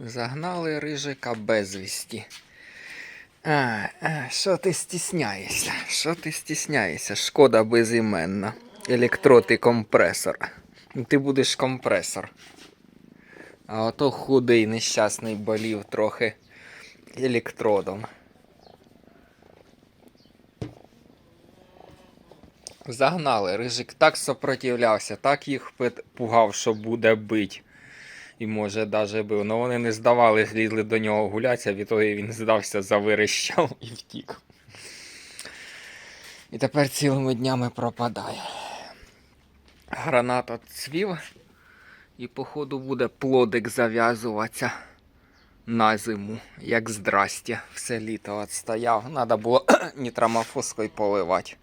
Загнали рижика безвісті. А, а, що ти стісняєшся? Що ти стісняєшся? Шкода безіменна. Електрод і компресор. Ти будеш компресор. А ото худий нещасний болів трохи електродом. Загнали. Рижик так сопротивлявся, так їх пугав, що буде бить. І може даже бив. Ну вони не здавали, злізли до нього гулятися, відтоді він здався, заверещав і втік. І тепер цілими днями пропадає. Гранат цвів, і походу буде плодик зав'язуватися на зиму, як здрастя. Все літо отстояв. Треба було нітрамофоскою поливати.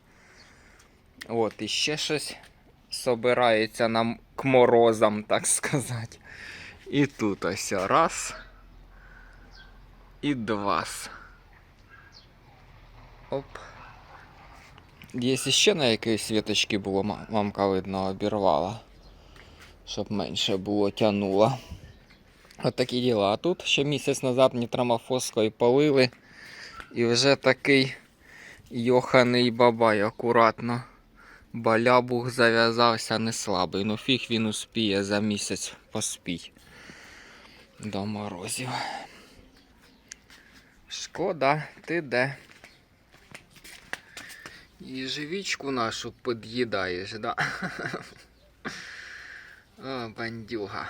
От, і ще щось собирається нам к морозам, так сказати. І тут ось раз. І два. Оп. Якщо ще на якоїсь світочки було, мамка видно обірвала. Щоб менше було тянуло. От такі діла. А тут ще місяць назад нітрамофоскою полили. І вже такий йоханий бабай акуратно. Балябух зав'язався не слабий. Ну фіг він успіє за місяць поспій. До морозів. Шкода, ти де? І живічку нашу під'їдаєш, да? О, бандюга.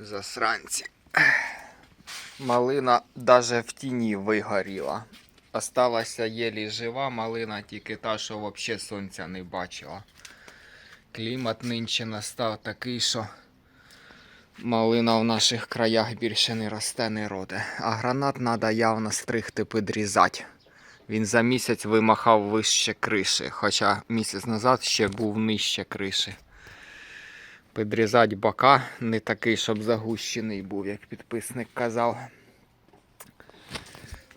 Засранці. Малина даже в тіні вигоріла. Осталася єлі жива малина, тільки та, що взагалі сонця не бачила. Клімат нинче настав такий, що малина в наших краях більше не росте, не роде. А гранат треба явно стригти підрізати. Він за місяць вимахав вище криші, хоча місяць назад ще був нижче криші. Підрізати бока не такий, щоб загущений був, як підписник казав.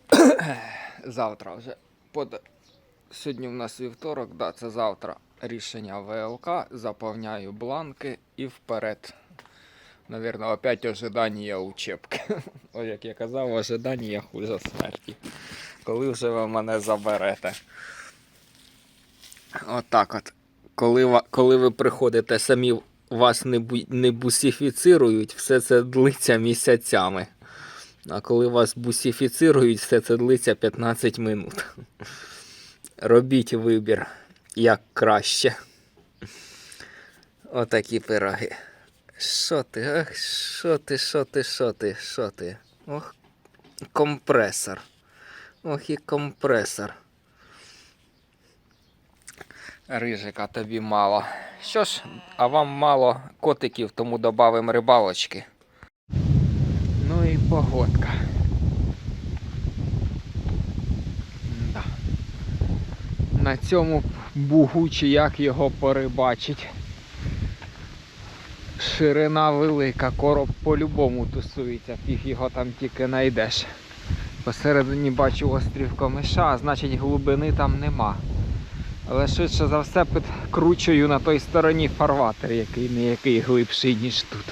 Завтра вже под... Сьогодні в нас вівторок, да, це завтра рішення ВЛК. Заповняю бланки і вперед. Навірно, опять ожидання учебки. Ось як я казав, ожидання хуже смерті. Коли вже ви мене заберете. Отак от. Коли, коли ви приходите, самі вас не, бу... не бусифіцирують, все це длиться місяцями. А коли вас бусифіцирують, все це длиться 15 минут. Робіть вибір як краще. Отакі пироги. Що ти, ах, що ти, що ти, що ти, що ти? Ох, компресор. Ох і компресор. Рижика тобі мало. Що ж, а вам мало котиків, тому додамо рибалочки. Ну і погодка. На цьому бугу чи як його порибачить. Ширина велика, короб по-любому тусується, фіг його там тільки знайдеш. Посередині бачу острів Комиша, а значить глибини там нема. Але швидше за все підкручую на той стороні фарватер, який не який глибший, ніж тут.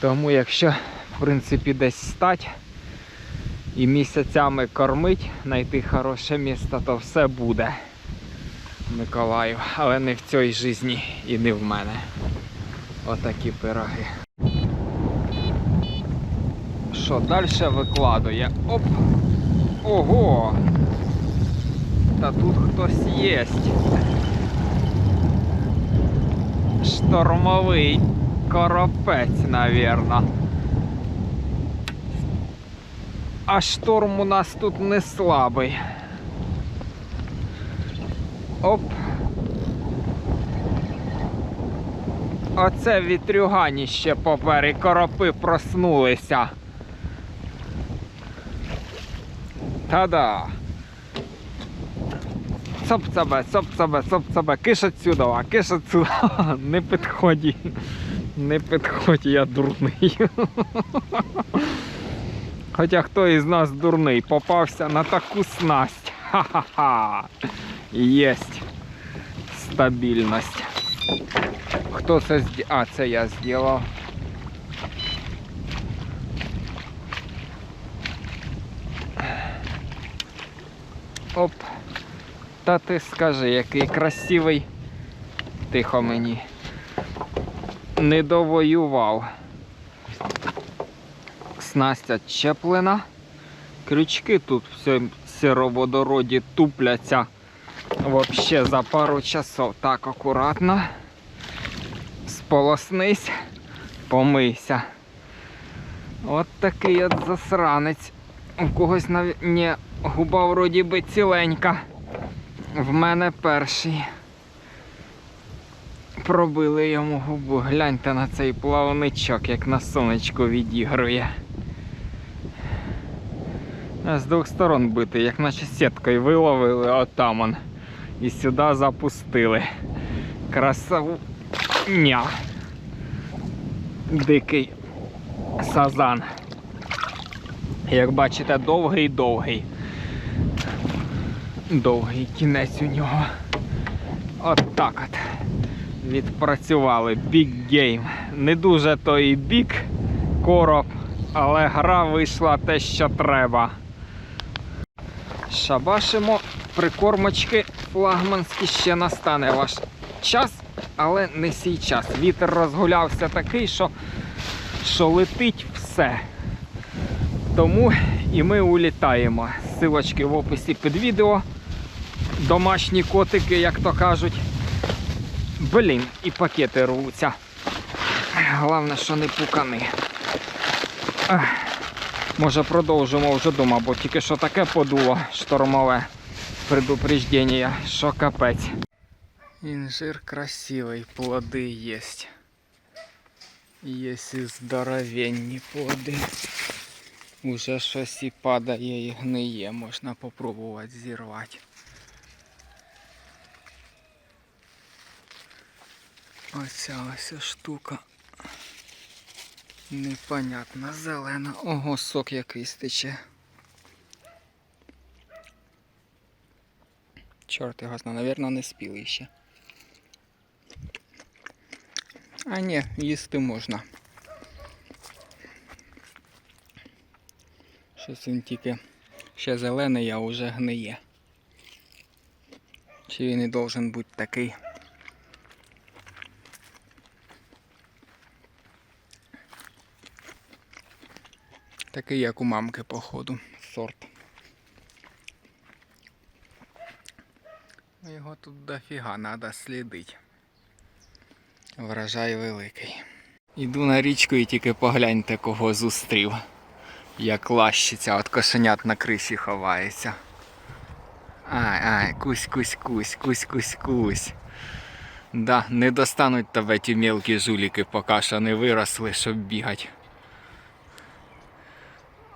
Тому якщо, в принципі, десь стать і місяцями кормить, знайти хороше місце, то все буде. Миколаю, але не в цій житті і не в мене. Отакі пироги. Що, далі викладує? Оп! Ого! Та тут хтось є. Штормовий коропець, навірно. А шторм у нас тут не слабий. Оп. Оце вітрюганіще попери, коропи проснулися. Та-да. Цоп себе, цоп себе, цоп себе, киш отсюда, киш отсюда. Не підходь. Не підходь, я дурний. Хоча хто із нас дурний, попався на таку снасть. Ха-ха-ха. Єсть. Стабільність. Хто це А, це я зробив. Оп. Та ти скажи, який красивий. Тихо мені. Не довоював. Снастя чеплена. Крючки тут в сироводороді тупляться вообще за пару часов. Так, акуратно. Сполоснись, помийся. От такий от засранець. У когось навіть ні, губа вроді би ціленька. В мене перший. Пробили йому губу. Гляньте на цей плавничок, як на сонечку відігрує. А З двох сторон битий, як наче сіткою виловили, отам он. І сюди запустили. Красавня. Дикий сазан. Як бачите, довгий-довгий. Довгий кінець у нього. От так от. Відпрацювали. Big Game. Не дуже то і бік короб, але гра вийшла те, що треба. Шабашимо, прикормочки флагманські ще настане ваш час, але не сій час. Вітер розгулявся такий, що, що летить все. Тому і ми улітаємо. Силочки в описі під відео. Домашні котики, як то кажуть. Блін, і пакети рвуться. Головне, що не пукани. Може продовжимо вже дома, бо тільки що таке подуло штормове предупреждення, що капець. Інжир красивий, плоди є. Є і здоровенні плоди. Уже щось і падає і гниє, можна попробувати зірвати. Оця ось штука. Непонятна, зелена. Ого, сок якийсь тече. Чорт його зна, навірно, не спілий ще. А ні, їсти можна. Щось він тільки ще зелений, а вже гниє. Чи він і должен бути такий? Такий, як у мамки, походу, сорт. Його тут дофіга треба слідити. Врожай великий. Іду на річку і тільки погляньте, кого зустрів. Як лащиться, от кошенят на криші ховається. Ай, ай, кусь, кусь, кусь, кусь, кусь, кусь. Да, не достануть тебе ті мелкі жуліки, поки що не виросли, щоб бігати.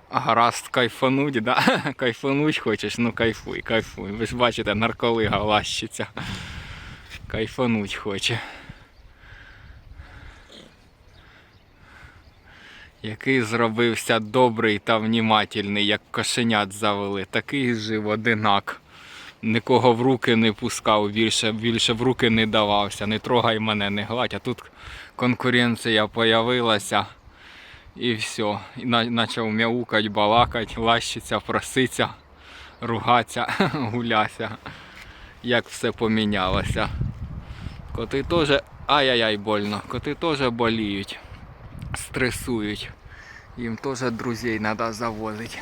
Гаразд кайфануть, да? Кайфануть хочеш, ну кайфуй, кайфуй. Ви ж бачите, нарколига лащиться. Кайфануть хоче. Який зробився добрий та внімательний, як кошенят завели. Такий жив одинак. Нікого в руки не пускав, більше, більше в руки не давався. Не трогай мене, не гладь. А тут конкуренція появилася. І все. І почав мяукать, балакать, лащиться, проситься, ругатися, гуляся. Як все помінялося. Коти теж. Ай-яй-яй, больно. Коти теж боліють, стресують. Їм теж друзей треба завозити.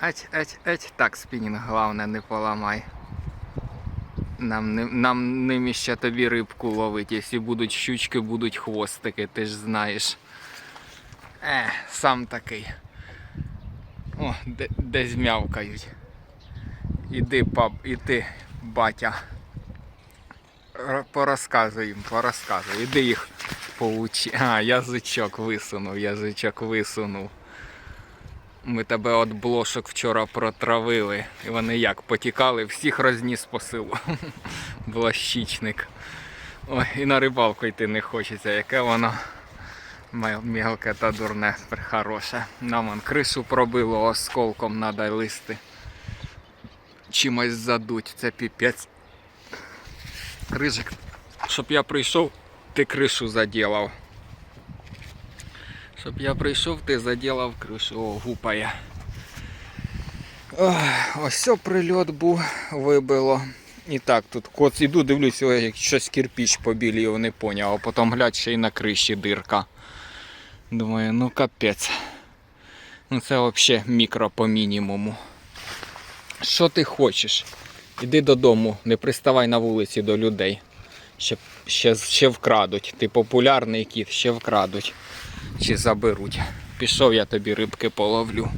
Ать, ать, ать. Так, спінінг, головне, не поламай. Нам, не, нам ними ще тобі рибку ловить. Якщо будуть щучки, будуть хвостики, ти ж знаєш. Е, сам такий. О, де, десь м'явкають. Іди, пап, іди, батя. Порозказуй їм, порозказуй. Іди їх поучи. А, язичок висунув, язичок висунув. Ми тебе від блошок вчора протравили. І вони як потікали, всіх розніс по селу. Блощичник. Ой, і на рибалку йти не хочеться, яке воно. Мелке та дурне, хороше. Нам он кришу пробило осколком надо листи. Чимось задуть, це піпець. Рижик, щоб я прийшов, ти кришу заділав. Щоб я прийшов, ти заділав кришу. О, гупає. Ось о прильот був, вибило. І так, тут кот іду, дивлюся, ой, як щось кирпіч побілів, не поняв, а потім глядь, ще й на криші дирка. Думаю, ну капець. Ну це взагалі мікро по мінімуму. Що ти хочеш? Іди додому, не приставай на вулиці до людей. Ще, ще, ще вкрадуть. Ти популярний кіт, ще вкрадуть. Чи заберуть. Пішов я тобі рибки половлю.